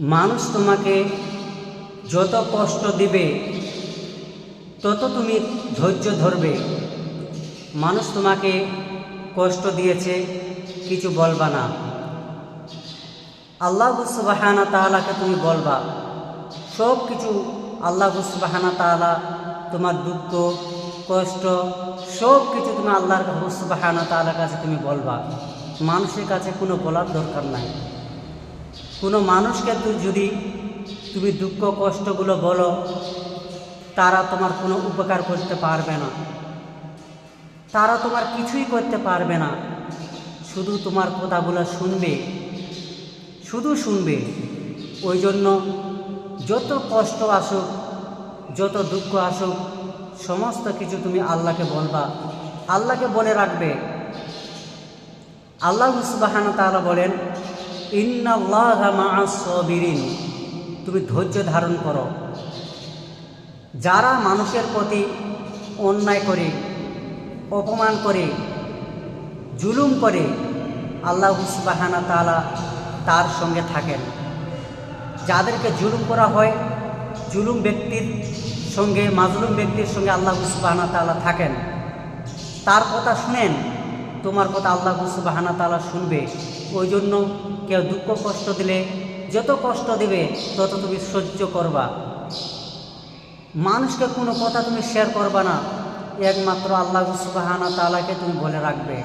মানুষ তোমাকে যত কষ্ট দিবে, তত তুমি ধৈর্য ধরবে। মানুষ তোমাকে কষ্ট দিয়েছে, কিছু বলবা না। আল্লাহ সুবাহানা তাআলাকে তুমি বলবা সব কিছু আল্লাহ সুবাহানা তাআলা তোমার দুঃখ, কষ্ট সব কিছু তুমি আল্লাহর সুবাহানা তাআলার কাছে তুমি বলবা। মানুষের কাছে কোনো বলার দরকার নাই। কোনো মানুষকে তুই যদি তুমি দুঃখ, কষ্টগুলো বলো, তারা তোমার কোনো উপকার করতে পারবে না। তারা তোমার কিছুই করতে পারবে না। শুধু তোমার কথাগুলো শুনবে। শুধু শুনবে। ওই জন্য যত কষ্ট আসুক, যত দুঃখ আসুক, সমস্ত কিছু তুমি আল্লাহকে বলবা। আল্লাহকে বলে রাখবে। আল্লাহ সুবাহান তারা বলেন ইন্নাল্লাহ তুমি ধৈর্য ধারণ করো। যারা মানুষের প্রতি অন্যায় করে, অপমান করে, জুলুম করে, আল্লাহ সুবাহানা তাআলা তার সঙ্গে থাকেন। যাদেরকে জুলুম করা হয়, জুলুম ব্যক্তির সঙ্গে, মাজলুম ব্যক্তির সঙ্গে আল্লাহ সুবাহানা তাআলা থাকেন। তার কথা শুনেন তোমার কথা আল্লাহ সুবাহানা তালা শুনবে। ওই জন্য কেউ দুঃখ কষ্ট দিলে, যত কষ্ট দেবে, তত তুমি সহ্য করবা। মানুষকে কোনো কথা তুমি শেয়ার করবা না। একমাত্র আল্লাহ সুবাহানা তালাকে তুমি বলে রাখবে।